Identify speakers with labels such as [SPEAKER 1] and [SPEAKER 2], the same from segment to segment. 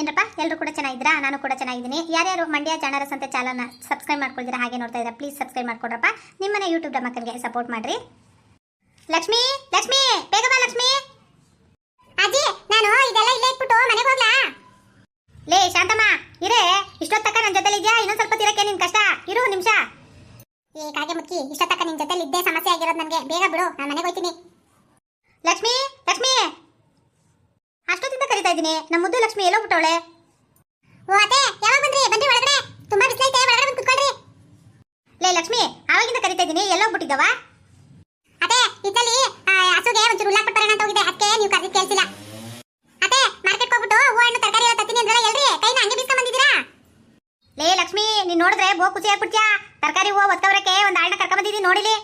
[SPEAKER 1] ಏನಪ್ಪ ಎಲ್ಲರೂ ಕೂಡ ಚೆನ್ನಾಗಿದ್ದೀರಾ? ನಾನು ಕೂಡ ಚೆನ್ನಾಗಿದ್ದೀನಿ. ಯಾರ್ಯಾರು ಮಂಡ್ಯ ಜಾಣರ ಸಂತೆ ಚಾನಲ್ನ ಸಬ್ಸ್ಕ್ರೈಬ್ ಮಾಡ್ಕೊಳ್ತೀರಾ ಹಾಗೆ ನೋಡ್ತಾ ಇದ್ದೀರಾ ಪ್ಲೀಸ್ ಸಬ್ಸ್ಕ್ರೈಬ್ ಮಾಡ್ಕೊಡ್ರಪ್ಪ. ನಿಮ್ಮನೆ ಯೂಟ್ಯೂಬ್ ಮಕ್ಕಳಿಗೆ ಸಪೋರ್ಟ್ ಮಾಡ್ರಿ. ಲಕ್ಷ್ಮಿ ಲಕ್ಷ್ಮಿ, ಬೇಗ ಬಾ ಲಕ್ಷ್ಮಿ. ಅಜ್ಜಿ, ನಾನು ಇದೆಲ್ಲ ಇಲ್ಲೇ ಇಟ್ಬಿಟ್ಟು ಮನೆಗೆ ಹೋಗ್ಲಾ? ಲೇ, ಶಾಂತಮ್ಮ, ಇರೇ ಇಷ್ಟೊತ್ತಕ್ಕ ನನ್ನ ಜೊತೆಲಿ ಇದೆಯಾ? ಇನ್ನೊಂದ್ ಸ್ವಲ್ಪ ತಿರಕ್ಕೆ ನಿನ್ ಕಷ್ಟ. ಇರು ನಿಮಿಷ. ಏ, ಕಾಗೆ ಮುಕ್ಕಿ ಇಷ್ಟೊತ್ತಕ್ಕ ನಿನ್ ಜೊತೆಲಿ ಇದ್ದೇ ಸಮಸ್ಯೆ ಆಗಿರೋದು ನನಗೆ. ಬೇಗ ಬಿಡು, ನಾನು ಮನೆಗೆ ಹೋಗ್ತೀನಿ. ಲಕ್ಷ್ಮಿ ಲಕ್ಷ್ಮಿ. ಇದ್ದೀನಿ. ನಮ್ಮ ಮುದ್ದು ಲಕ್ಷ್ಮಿ ಎಲ್ಲೋ ಬಿಟ್ಟವಳೆ ಓ ಯಾವಾಗ ಬಂದ್ರಿ? ಬನ್ರಿ ಒಳಗಡೆ. ತುಂಬಾ ಬಿಸಿಲೈತೆ ಒಳಗಡೆ ಬಂದು ಕುತ್ಕೊಳ್ರಿ. ಲೇ ಲಕ್ಷ್ಮಿ ಆವಾಗಿಂದ ಕರಿತಾ ಇದ್ದೀನಿ. ಎಲ್ಲೋ ಬಿಟ್ಟಿದ್ದವ ಅದೇ ಇದ್ದಲ್ಲಿ ಹಸುಗೆ ಒಂಚೂರು ಉಳ್ಳಾಕ್ ಬರೋಣ ಅಂತ ಹೋಗಿದೆ. ಅದಕ್ಕೆ ನೀವು ಕರೆದಿದ್ದು ಕೇಳಿಸಿಲ್ಲ. ಅದೇ ಮಾರ್ಕೆಟ್ ಹೋಗ್ಬಿಟ್ಟು ಹೂವು ಹಣ್ಣು ತರಕಾರಿ ಎಲ್ಲ ತತ್ತೀನಿ ಅಂದ್ರೆ ಎಲ್ರಿ? ಕೈನ ಹಂಗೆ ಬಿಸ್ಕೊಂಡ್ ಬಂದಿದ್ದೀರಾ? ಲೇ ಲಕ್ಷ್ಮಿ ನೀನ್ ನೋಡಿದ್ರೆ ಬೋ ಖುಷಿ ಆಗ್ಬಿಡ್ತ್ಯಾ? ತರಕಾರಿ ಹೂವು ಒತ್ತವರಕ್ಕೆ ಒಂದು ಆಳ್ನ ಕರ್ಕೊಂಡ್ ಬಂದಿದ್ದೀನಿ ನೋಡಿಲಿ.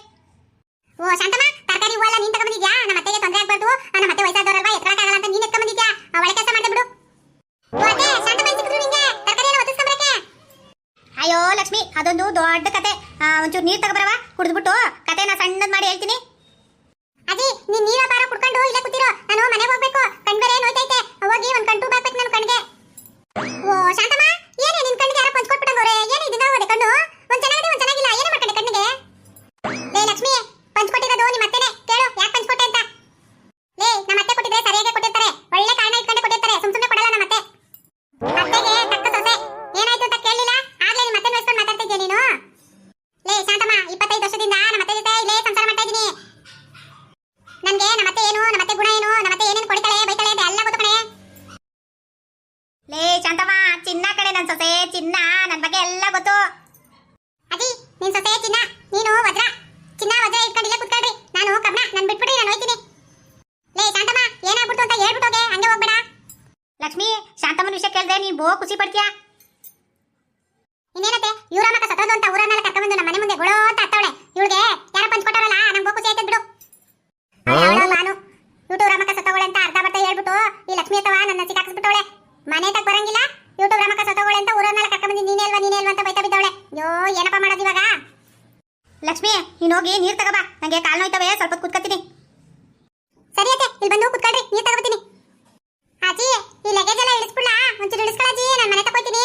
[SPEAKER 1] ಓ ಶಾಂತಮ್ಮ ತರಕಾರಿ ಹೂವೆಲ್ಲ ನೀನ್ ತಗೊಂಡಿದ್ಯಾ ನಮ್ಮ ಅತ್ತೆಗೆ ತೊಂದರೆ ಆಗ್ಬಾರ್ದು. ನಮ್ಮ ಅತ್ತೆ ವಯಸ್ಸಾದವರಲ್ವಾ ಎತ್ತರಕ್ಕಾಗಲ್ಲ ಅಂತ ನೀನ್ ಎತ್ಕೊಂಡ್ಬಂದಿದ್ಯಾ ಒಳ್ಳೆ ಕೆಲಸ ಮಾಡ್ದೆ ಅಯ್ಯೋ ಲಕ್ಷ್ಮಿ, ಅದೊಂದು ದೊಡ್ಡ ಕತೆ. ಒಂಚೂರು ನೀರ್ ತಗೊಬರವ? ಕುಡಿದ್ಬಿಟ್ಟು ಕತೆನ ಸಣ್ಣದ್ ಮಾಡಿ ಹೇಳ್ತೀನಿ. ಅಜ್ಜಿ, ನೀನ್ ನೀರ ಬಾರ ಕುಡ್ಕೊಂಡು ಇಲ್ಲೇ ಕೂತಿರೋ. ನಾನು ಮನೆಗೆ ಹೋಗ್ಬೇಕು. ಕಣ್ ಬೇರೆ ನೋಯ್ತೈತೆ ಹೋಗಿ ಒಂದ್ ಕಣ್ ಟೂಬ್ ಹಾಕ್ಬೇಕು ನಾನು ಕಣ್ಗೆ. ಓ, ಶಾಂತಮ್ಮ, ಏನೇ ನಿನ್ ಕಣ್ಣಿಗೆ ಯಾರೋ ಪಂಚ್ಕೊಟ್ಬಿಟ್ಟಂಗವ್ರೆ ಏನು ನಿನ್ ಸೊಸೆಯ ಚಿನ್ನ, ನೀನು ವಜ್ರ. ಚಿನ್ನ, ವಜ್ರ ಇಟ್ಕೊಂಡಿಲ್ಲ ಕುತ್ಕೊಳ್ರಿ. ನಾನು ಕಬ್ಣ ನನ್ ಬಿಟ್ಬಿಡಿ ನಾನು ಹೋಯ್ತೀನಿ. ಲೇ, ಶಾಂತಮ್ಮ, ಏನಾಗ್ಬಿಡ್ತು ಅಂತ ಹೇಳ್ಬಿಟ್ಟೋಗೆ ಹಂಗೆ ಹೋಗ್ಬೇಡ. ಲಕ್ಷ್ಮಿ, ಶಾಂತಮ್ಮನ ವಿಷಯ ಕೇಳಿದ್ರೆ ನೀ ಬೋ ಖುಷಿ ಪಡ್ತೀಯಾ ಇನ್ನೇನತ್ತೆ ಇವ್ರಮ್ಮಕ್ಕ ಸತ್ತೋದು ಅಂತ ಊರನ್ನೆಲ್ಲ ಕರ್ಕೊಂಡ್ಬಂದು ನಮ್ಮ ಮನೆ ಮುಂದೆ ಗೊಳೋ ಅಂತ ಹತ್ತವಳೆ ಇವಳಿಗೆ ಯಾರ ಪಂಚ್ಕೊಟ್ಟಾರಲ್ಲ ನಂಗೆ ಬೋ ಖುಷಿ ಆಯ್ತದ ಬಿಡು ಅವಳು ನಾನು ಯೂಟ್ಯೂಬ್ ರಮಕ ಸತ್ತೋಳೆ ಅಂತ ಅರ್ಧ ಬರ್ತ ಹೇಳ್ಬಿಟ್ಟು ಈ ಲಕ್ಷ್ಮಿ ಅಥವಾ ನನ್ನ ಸಿಕ್ಕಾಕ್ಸ್ಬಿಟ್ಟವಳೆ ಮನೆ ತಗ ಬರಂಗಿಲ್ಲ ಯೂಟ್ಯೂಬ್ ರಮಕ ಸತ್ತೋಳೆ ಅಂತ ಊರನ್ನೆಲ್ಲ ಕರ್ಕೊಂಡ್ಬಂದು ನೀನೇ ಅಲ್ವಾ ನೀನೇ ಅಲ್ವಾ ಅಂತ ಬೈತಾ ಬಿದ್ದವಳೆ ಅಯ್ಯೋ ಏನಪ್ಪ ಮಾಡೋದು ಇವಾಗ ಲಕ್ಷ್ಮಿ ನೀನು ಹೋಗಿ ನೀರ್ ತಗೋಬಾ ನಂಗೆ ಕಾಲ್ ನೋಯ್ತವೆ, ಸ್ವಲ್ಪ ಕುತ್ಕೊತೀನಿ. ಸರಿ ಅತ್ತೆ, ಇಲ್ಲಿ ಬಂದು ಕುತ್ಕೊಳ್ರಿ, ನೀರ್ ತಗೋತೀನಿ ಅಜ್ಜಿ ಈ ಲಗೇಜ್ ಎಲ್ಲ ಇಳಿಸ್ಬಿಡ್ಲಾ ಒಂಚೂರು ಇಳಿಸ್ಕೊಳಜ್ಜಿ ನಾನು ಮನೆ ತಗೋತೀನಿ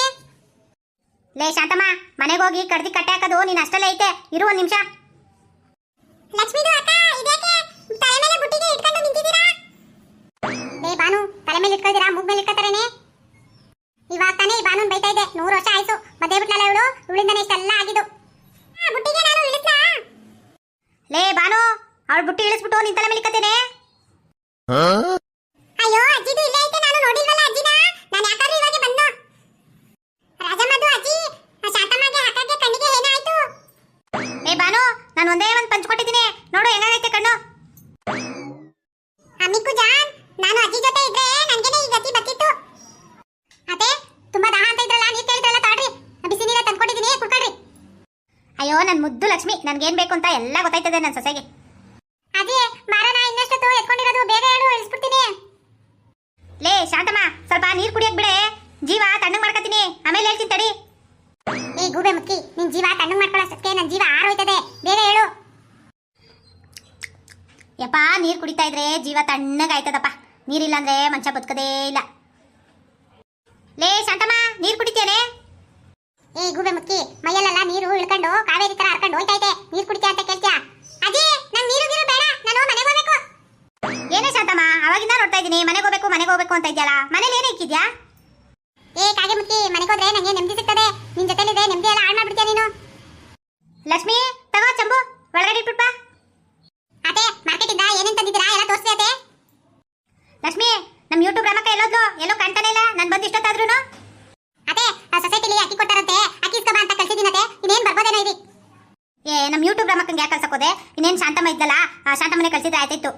[SPEAKER 1] ಲೇ ಶಾಂತಮ್ಮ, ಮನೆಗೆ ಹೋಗಿ ಕಡ್ದಿ ಕಟ್ಟೆ ಹಾಕೋದು ನೀನ್ ಅಷ್ಟಲ್ಲೇ ಐತೆ. ಇರು ಒಂದು ನಿಮಿಷ. ಲಕ್ಷ್ಮಿದು ಅಕ್ಕ ಇದೇಕೆ ತಲೆ ಮೇಲೆ ಬುಟ್ಟಿಗೆ ಇಟ್ಕೊಂಡು ನಿಂತಿದ್ದೀರಾ? ಲೇ ಬಾನು, ತಲೆ ಮೇಲೆ ಇಟ್ಕೊಳ್ತೀರಾ? ಮೂಗ್ ಮೇಲೆ ಇಟ್ಕೊತಾರೇನೆ ಇವಾಗ ತಾನೇ ಈ ಬಾನು ಬೈತಾ ಇದೆ ನೂರು ವರ್ಷ ಆಯ್ತು. ಮದ್ದೆ ಬಿಟ್ಲಲ್ಲ ಇವಳು? ಇವಳಿಂದನೇ ಇಷ್ಟೆಲ್ಲ ಆಗಿದ್ದು ಆ, ಬುಟ್ಟಿಗೆ ನಾನು ಇಳಿಸ್ಲಾ ಲೇ ಬಾನು ಅವಳು ಬುಟ್ಟಿ ಇಳಿಸ್ಬಿಟ್ಟು ನಿನ್ ತಲೆ ಮೇಲೆ ಕತ್ತೇನೆ ಅಯ್ಯೋ ಅಜ್ಜಿದು ಇಲ್ಲೇ ಐತೆ, ನಾನು ನೋಡಿಲ್ವಲ್ಲ ಅಜ್ಜಿನ? ನಾನು ಯಾಕಾದ್ರೂ ಇವಾಗ ಬಂದು. ರಾಜಮ್ಮದು ಅಜ್ಜಿ ಶಾಂತಮ್ಮಗೆ ಹಾಕಕ್ಕೆ ಕಣ್ಣಿಗೆ ಏನಾಯ್ತು? ಏ ಬಾನು ನಾನು ಒಂದೇ ಒಂದು ಪಂಚ್ ಕೊಟ್ಟಿದ್ದೀನಿ. ನೋಡು, ಹೆಂಗಾಗೈತೆ ಕಣ್ಣು. ಅಮ್ಮಿಕು ಜಾನ್, ನಾನು ಅಜ್ಜಿ ಜೊತೆ ಇದ್ರೆ ನನಗೇನೆ ಈ ಗತಿ ಬತ್ತಿತ್ತು ಅದೇ ತುಂಬಾ ದಾಹ ಅಂತ ಇದ್ರಲ್ಲ ನೀರು ಕೇಳಿದ್ರಲ್ಲ ತಾಡ್ರಿ ಬಿಸಿ ನೀರ ತಂದ್ಕೊಟ್ಟಿದ್ದೀನಿ, ಕುಡ್ಕೊಳ್ರಿ. ಅಯ್ಯೋ ನನ್ನ ಮುದ್ದು ಲಕ್ಷ್ಮಿ, ನನಗೇನು ಬೇಕು ಅಂತ ಎಲ್ಲ ಗೊತ್ತಾಯ್ತದೆ ನನ್ನ ಸೊಸೆಗೆ ಅದೇ ಮಾರನ ಇನ್ನಷ್ಟೊತ್ತು ಎತ್ಕೊಂಡಿರೋದು ಬೇಗ ಹೇಳು ಇಳಿಸ್ಬಿಡ್ತೀನಿ ಲೇ ಶಾಂತಮ್ಮ ಸ್ವಲ್ಪ ನೀರ್ ಕುಡಿಯಕ್ ಬಿಡೆ ಜೀವ ತಣ್ಣಗ್ ಮಾಡ್ಕೊತೀನಿ ಆಮೇಲೆ ಹೇಳ್ತೀನಿ ತಡಿ. ಏ ಗೂಬೆ ಮುಕ್ಕಿ ನಿನ್ ಜೀವ ತಣ್ಣಗ್ ಮಾಡ್ಕೊಳ್ಳೋಷ್ಟಕ್ಕೆ ನನ್ನ ಜೀವ ಆರೋಯ್ತದೆ. ಬೇಗ ಹೇಳು. ಯಪ್ಪ ನೀರ್ ಕುಡಿತಾ ಇದ್ರೆ ಜೀವ ತಣ್ಣಗಾಯ್ತದಪ್ಪ. ನೀರಿಲ್ಲ ಅಂದ್ರೆ ಮನುಷ್ಯ ಬದುಕದೇ ಇಲ್ಲ. ಲೇ ಶಾಂತಮ್ಮ ನೀರ್ ಕುಡಿತೇನೆ ಏ ಗೂಬೆ ಮುಕ್ಕಿ ಮೈಯಲ್ಲೆಲ್ಲ ನೀರು ಇಳ್ಕೊಂಡು ಕಾವೇರಿ ತರ ಹರ್ಕೊಂಡು ಹೋಯ್ತೈತೆ ನೀರ್ ಕುಡಿತೀಯ ಅಂತ ಕೇಳ್ತೀಯ? ಅಜ್ಜಿ ನಂಗ್ ನೀರು ನೀರು ಬೇಡ. ನಾನು ಮನೆಗೆ ಹೋಗ್ಬೇಕು. ಏನೇ ಶಾಂತಮ್ಮ ಅವಾಗಿಂದ ನೋಡ್ತಾ ಇದ್ದೀನಿ ಮನೆಗೆ ಹೋಗ್ಬೇಕು ಮನೆಗೆ ಹೋಗ್ಬೇಕು ಅಂತ ಇದೆಯಲ್ಲ. ಮನೇಲಿ ಏನೇ ಇಕ್ಕಿದ್ಯಾ? ಏ, ಕಾಗೆ ಮುಕ್ಕಿ ಮನೆಗೆ ಹೋದ್ರೆ ನಂಗೆ ನೆಮ್ಮದಿ ಸಿಗ್ತದೆ. ನಿನ್ ಜೊತೆಲಿದೆ ನೆಮ್ಮದಿ ಎಲ್ಲ ಹಾಳು ಮಾಡ್ಬಿಡ್ತೀಯ ನೀನು? ಲಕ್ಷ್ಮಿ, ತಗೋ ಚಂಬು, ಒಳಗಡೆ ಇಟ್ಬಿಟ್ಪ ಅದೇ ಮಾರ್ಕೆಟ್ ಇಂದ ಏನೇನ್ ತಂದಿದ್ದೀರಾ? ಎಲ್ಲ ತೋರಿಸಿ ಅದೇ ಲಕ್ಷ್ಮಿ, ನಮ್ ಯೂಟ್ಯೂಬ್ ರಮಕ್ಕ ಎಲ್ಲೋದ್ಲು? ಎಲ್ಲೋ ಕಾಣ್ತಾನೆ ಇಲ್ಲ? ನಾನು ಬಂದು ಇಷ್ಟೊತ್ತಾದ್ರೂ ಅದೇ ಆ ಸೊಸೈಟಿಲಿ ಅಕ್ಕಿ ಕೊಟ್ಟಾರಂತೆ ಅಕ್ಕಿ ಇಸ್ಕಬ ಅಂತ ಕಳ್ಸಿದ್ದೀನತೆ ಇನ್ನೇನ್ ಬರ್ಬೋದೇನೋ ಇರಿ ಏ, ನಮ್ ಯೂಟ್ಯೂಬ್ ರಮಕ್ಕಂಗೆ ಯಾಕೆ ಕಳ್ಸಕೋದೆ ಇನ್ನೇನ್ ಶಾಂತಮ್ಮ ಇದ್ದಲ್ಲ ಆ ಶಾಂತಮ್ಮನೆ ಕಳ್ಸಿದ್ರೆ ಆಯ್ತಿತ್ತು.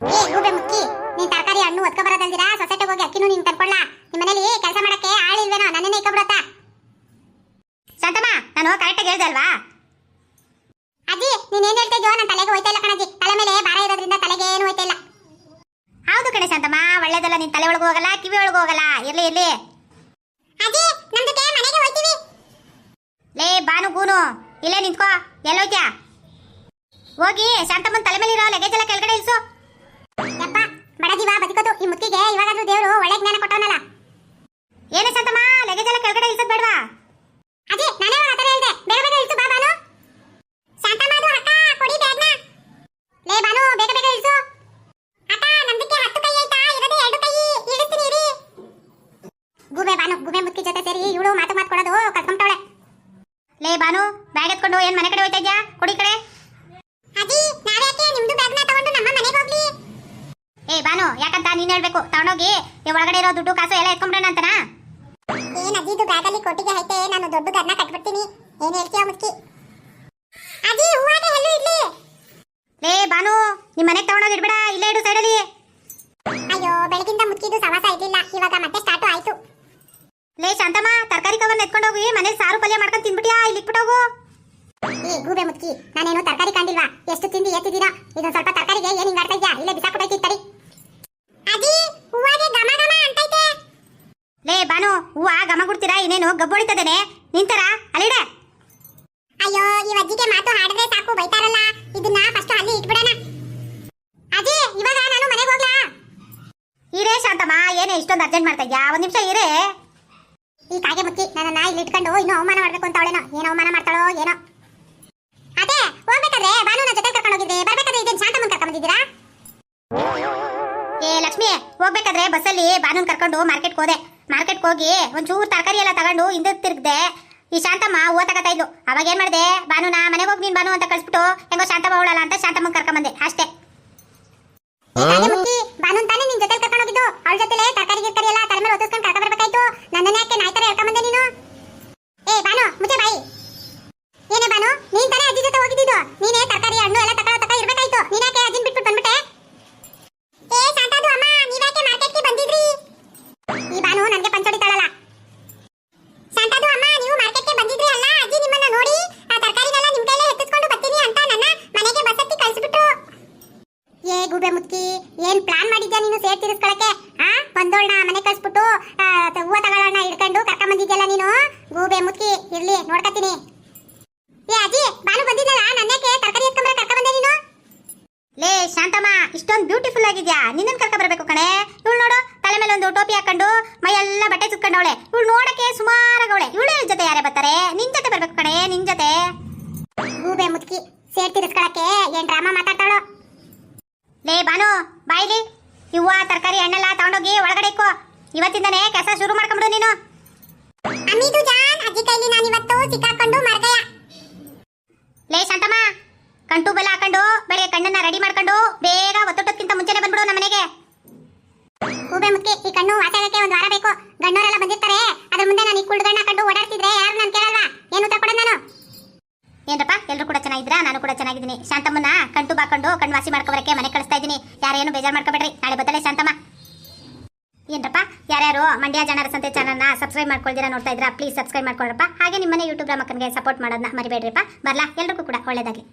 [SPEAKER 1] ಏ ಗೂಬೆ ಮುಕ್ಕಿ ನೀನ್ ತರಕಾರಿ ಹಣ್ಣು ಒತ್ಕೊ ಬರೋದಲ್ದಿರಾ ಸೊಸೈಟಿಗೆ ಹೋಗಿ ಅಕ್ಕಿನೂ ನೀನ್ ತರ್ಕೊಳ್ಳ ನಿಮ್ಮ ಮನೇಲಿ ಕೆಲಸ ಮಾಡಕ್ಕೆ ಆಳಿಲ್ವೇನೋ ನನ್ನೇ ಇಕ್ಕಬಿಡತ್ತ ಶಾಂತಮ್ಮ ನಾನು ಕರೆಕ್ಟಾಗಿ ಹೇಳ್ದೆ ಅಲ್ವಾ ಅಜ್ಜಿ ನೀನ್ ಏನ್ ಹೇಳ್ತಾ ಇದೆಯೋ ನನ್ನ ತಲೆಗೆ ಹೋಯ್ತಾ ಇಲ್ಲ ಕಣಜ್ಜಿ ತಲೆ ಮೇಲೆ ಭಾರ ಇರೋದ್ರಿಂದ ತಲೆಗೆ ಏನು ಹೋಯ್ತಾ ಇಲ್ಲ ಹೌದು ಕಣೆ ಶಾಂತಮ್ಮ ಒಳ್ಳೇದಲ್ಲ ನಿನ್ ತಲೆ ಒಳಗೂ ಹೋಗಲ್ಲ ಕಿವಿ ಒಳಗೆ ಹೋಗಲ್ಲ. ಇರ್ಲಿ ಇರ್ಲಿ. ಅಜ್ಜಿ ನಮ್ ಜೊತೆ ಮನೆಗೆ ಹೋಗ್ತೀವಿ ಲೇ ಬಾನು ಗೂನು ಇಲ್ಲೇ ನಿಂತ್ಕೋ. ಎಲ್ಲೋಯ್ತ್ಯಾ ಹೋಗಿ ಶಾಂತಮ್ಮನ ತಲೆ ಮೇಲೆ ಇರೋ ಲಗೇಜ್ ಎಲ್ಲ ಕೆಳಗಡೆ ಇಳಿಸು. ಯಪ್ಪ ಬಡ ಜೀವ ಬದುಕೋದು. ಈ ಮುತ್ತಿಗೆ ಇವಾಗಾದ್ರೂ ದೇವರು ಒಳ್ಳೆ ಜ್ಞಾನ ಕೊಟ್ಟವನಲ್ಲ. ಗುಬೆ ಮುತ್ತಿ ಜೊತೆ ಸೇರಿ ಇವಳು ಮಾತು ಮಾತು ಕೊಡೋದು ಕಲ್ತ್ಕೊಂತವಳೆ ಲೇ ಬಾನು ಬ್ಯಾಗ್ ಎತ್ಕೊಂಡು ಏನ್ ಮನೆ ಕಡೆ ಹೋಯ್ತಾ ಇದ್ಯಾ? ಕೊಡಿ ಕಡೆ. ಅಜ್ಜಿ ನಾವ್ಯಾಕೆ? ನಿಮ್ದು ಬ್ಯಾಗ್ನ ತಗೊಂಡು ನಮ್ಮ ಮನೆಗೆ ಹೋಗ್ಲಿ. ಏ ಬಾನು ಯಾಕಂತ ನೀನ್ ಹೇಳ್ಬೇಕು? ತಗೊಂಡೋಗಿ ಒಳಗಡೆ ಇರೋ ದುಡ್ಡು ಕಾಸು ಎಲ್ಲ ಎತ್ಕೊಂಡ್ಬಿಡೋಣ ಅಂತನಾ? ಏನ್ ಅಜ್ಜಿದು ಬ್ಯಾಗಲ್ಲಿ ಕೊಟ್ಟಿಗೆ ಐತೆ ನಾನು ದೊಡ್ಡ ಗರ್ನ ಕಟ್ಬಿಡ್ತೀನಿ. ಏನ್ ಹೇಳ್ತೀಯ ಮುಸ್ಕಿ ಅಜ್ಜಿ ಹೂವಾಗೆ ಎಲ್ಲೂ ಇಡ್ಲಿ. ಲೇ ಬಾನು ನಿಮ್ ಮನೆಗೆ ತಗೊಂಡೋಗಿ ಇಡ್ಬೇಡ ಇಲ್ಲೇ ಇಡು ಸೈಡಲ್ಲಿ. ಅಯ್ಯೋ ಬೆಳಗಿಂದ ಮುಚ್ಚಿದ್ದು ಸವಾಸ ಇರ್ಲಿಲ್ಲ ಇವಾಗ ಮತ್ತೆ ಸ್ಟಾರ್ಟ್ ಆಯ್ತು. ಲೇ ಶಾಂತಮ್ಮ ತರಕಾರಿ ಕವರ್ ಎತ್ಕೊಂಡು ಹೋಗಿ ಮನೆ ಸಾರು ಪಲ್ಯ ಮಾಡ್ಕೊಂಡು ತಿನ್ಬಿಟ್ಯಾ? ಇಲ್ಲಿ ಹೋಗು. ಏ ಗೂಬೆ ಮುತ್ಕಿ ನಾನೇನು ತರಕಾರಿ ಕಂಡಿಲ್ವಾ ಎಷ್ಟು ತಿಂದಿ ಎತ್ತಿದ್ದೀರಾ? ಇದೊಂದು ಸ್ವಲ್ಪ ತರಕಾರಿಗೆ ಏನು ಹಿಂಗ್ ಆಡ್ತಾ ಇದ್ಯಾ? ಇಲ್ಲೇ ಬಿಸಾಕ್ಬಿಟ್ಟೈತಿ ತಡಿ. ಹೂವಾಗೆ ಗಮ ಗಮ ಅಂತೈತೆ. ಲೇ ಬಾನು ಹೂವ ಗಮ ಗುಡ್ತೀರಾ? ಇನ್ನೇನು ಗಬ್ಬೊಳಿತದೇನೆ ನಿಂತರ? ಅಲ್ಲಿಡೆ ಅಯ್ಯೋ ಈ ಅಜ್ಜಿಗೆ ಮಾತು ಹಾಡಿದ್ರೆ ಸಾಕು ಬೈತಾರಲ್ಲ. ಇದನ್ನ ಫಸ್ಟ್ ಅಲ್ಲಿ ಇಟ್ಬಿಡೋಣ. ಅಜ್ಜಿ ಇವಾಗ ನಾನು ಮನೆಗೆ ಹೋಗ್ಲಾ? ಇರೇ ಶಾಂತಮ್ಮ ಏನೇ ಇಷ್ಟೊಂದು ಅರ್ಜೆಂಟ್ ಮಾಡ್ತಾ ಇದ್ಯಾ? ಒಂದ್ ನಿಮಿಷ ಇರೇ. ಈ ಕಾಗೆ ಮುಚ್ಚಿ ನನ್ನನ್ನ ಇಲ್ಲಿ ಇಟ್ಕೊಂಡು ಇನ್ನೂ ಅವಮಾನ ಮಾಡ್ಬೇಕು ಅಂತ ಅವಳೇನೋ? ಏನು ಅವಮಾನ ಮಾಡ್ತಾಳೋ ಏನೋ? ಅದೇ ಹೋಗ್ಬೇಕಾದ್ರೆ ಬಾನುನ ಜೊತೆ ಕರ್ಕೊಂಡು ಹೋಗಿದ್ದೆ ಬರ್ಬೇಕಾದ್ರೆ ಇದೇನ್ ಶಾಂತಮ್ಮನ್ ಕರ್ಕೊಂಡು ಬಂದಿದ್ದೀರಾ ಏ ಲಕ್ಷ್ಮಿ ಹೋಗ್ಬೇಕಾದ್ರೆ ಬಸ್ಸಲ್ಲಿ ಬಾನುನ್ ಕರ್ಕೊಂಡು ಮಾರ್ಕೆಟ್ಗೆ ಹೋದೆ. ಮಾರ್ಕೆಟ್ಗೆ ಹೋಗಿ ಒಂಚೂರು ತರಕಾರಿ ಎಲ್ಲ ತಗೊಂಡು ಹಿಂದೆ ತಿರುಗ್ದೆ. ಈ ಶಾಂತಮ್ಮ ಹೂವ ತಗೋತಾ ಇದ್ಲು. ಅವಾಗ ಏನ್ ಮಾಡ್ದೆ? ಬಾನುನ ಮನೆಗೆ ಹೋಗಿ ನೀನ್ ಬಾನು ಅಂತ ಕಳ್ಸ್ಬಿಟ್ಟು ಹೆಂಗೋ ಶಾಂತಮ್ಮ ಅವಳಲ್ಲ ಅಂತ ಶಾಂತಮ್ಮ ಕರ್ಕೊಂಡ್ ಬಂದೆ ಅಷ್ಟೇ ಬಾನುನ್ ತಾನೇ ನಿನ್ ಜೊತೆ ಕರ್ಕೊಂಡು ಹೋಗಿದ್ದು ಅವಳ ಜೊತೆಲೆ ತರಕಾರಿ ಗಿರ್ಕಾರಿ ಎಲ್ಲ ತಲೆ ಮೇಲೆ ಒತ್ತಿಸ್ಕೊಂಡು ಕರ್ಕೊಂಡ್ ಬರ್ಬೇಕಾಯ್ತು. ನನ್ನನ್ನ ಯಾಕೆ ನಾಯಿ ತರ ಹೇಳ್ಕೊಂಡ್ ಬಂದೆ ನೀನು? ಏ, ಬಾನು, ಮುಚ್ಚೆ ಬಾಯಿ. ನಿನ್ನನ್ ಕರ್ಕ ಬರಬೇಕು ಕಣೆ. ಇವಳು ನೋಡು ತಲೆ ಮೇಲೆ ಒಂದು ಟೋಪಿ ಹಾಕೊಂಡು ಮೈಯೆಲ್ಲ ಬಟ್ಟೆ ಸುತ್ಕೊಂಡವಳೆ. ಇವಳು ನೋಡಕ್ಕೆ ಸುಮಾರಾಗವಳೆ ಇವಳು ಜೊತೆ ಯಾರೇ ಬರ್ತಾರೆ? ನಿನ್ ಜೊತೆ ಬರ್ಬೇಕು ಕಣೆ ನಿನ್ ಜೊತೆ. ಗೂಬೆ ಮುತ್ಕಿ ಸೇರ್ ತಿರ್ಸ್ಕೊಳಕ್ಕೆ ಏನ್ ಡ್ರಾಮಾ ಮಾತಾಡ್ತಾಳೋ ಲೇ ಬಾನು ಬಾಯ್ಲಿ. ಇವ್ವ ತರಕಾರಿ ಹಣ್ಣೆಲ್ಲ ತಗೊಂಡೋಗಿ ಒಳಗಡೆ ಇಕ್ಕೋ. ಇವತ್ತಿಂದನೇ ಕೆಲಸ ಶುರು ಮಾಡ್ಕೊಂಬಿಡು ನೀನು. ಅಮ್ಮಿದು ಜಾನ್ ಅಜ್ಜಿ ಕೈಲಿ ನಾನು ಇವತ್ತು ಸಿಕ್ಕಾಕೊಂಡು ಮರ್ಗಯ ಲೇ ಶಾಂತಮ್ಮ ಕಂಟು ಬೆಲ್ಲ ಹಾಕೊಂಡು, ಬೆಳಗ್ಗೆ ಕಣ್ಣನ್ನ ರೆಡಿ ಮಾಡ್ಕೊಂಡು, ಬೇಗ ಒತ್ತೊಟ್ಟಕ್ಕಿಂತ ಮುಂಚೆನೆ ಬಂದ್ಬಿಡು ನಮ್ಮ ಮನೆಗೆ. ಹೂಬೆ ಮುಕ್ಕಿ ಈ ಕಣ್ಣು ವಾಚಾಗಕ್ಕೆ ಒಂದು ವಾರ ಬೇಕು. ಗಣ್ಣವರೆಲ್ಲ ಬಂದಿರ್ತಾರೆ. ಅದ್ರ ಮುಂದೆ ನಾನು ಈ ಕುಳ್ಗಣ್ಣ ಕಂಡು ಓಡಾಡ್ತಿದ್ರೆ ಯಾರು ನಾನು ಕೇಳಲ್ವಾ? ಏನು ಉತ್ತರ ಕೊಡೋದು ನಾನು? ಏನಪ್ಪ ಎಲ್ಲರೂ ಕೂಡ ಚೆನ್ನಾಗಿದ್ರಾ ನಾನು ಕೂಡ ಚೆನ್ನಾಗಿದ್ದೀನಿ. ಶಾಂತಮ್ಮನ ಕಂಟು ಬಾಕೊಂಡು, ಕಣ್ಣು ವಾಸಿ ಮಾಡ್ಕೊಬರಕ್ಕೆ ಮನೆ ಕಳಿಸ್ತಾ ಇದ್ದೀನಿ. ಯಾರೇನು ಬೇಜಾರು ಮಾಡ್ಕೋಬೇಡ್ರಿ. ನಾಳೆ ಬದಲೇ ಶಾಂತಮ್ಮ. ಏನ್ರಪ್ಪ, ಯಾರ್ಯಾರು ಮಂಡ್ಯ ಜನರ ಸಂತೆ ಚಾನಲ್ನ ಸಬ್ಸ್ಕ್ರೈಬ್ ಮಾಡ್ಕೊಳ್ದಿರಾ ನೋಡ್ತಾ ಇದ್ರಾ ಪ್ಲೀಸ್ ಸಬ್ಸ್ಕ್ರೈಬ್ ಮಾಡ್ಕೊಳ್ರಪ್ಪ. ಹಾಗೆ ನಿಮ್ಮನೆ ಯೂಟ್ಯೂಬ್ ಮಕ್ಕನಿಗೆ ಸಪೋರ್ಟ್ ಮಾಡೋದನ್ನ ಮರಿಬೇಡ್ರಿಪ್ಪ. ಬರಲಾ, ಎಲ್ರಿಗೂ ಕೂಡ ಒಳ್ಳೇದಾಗಲಿ.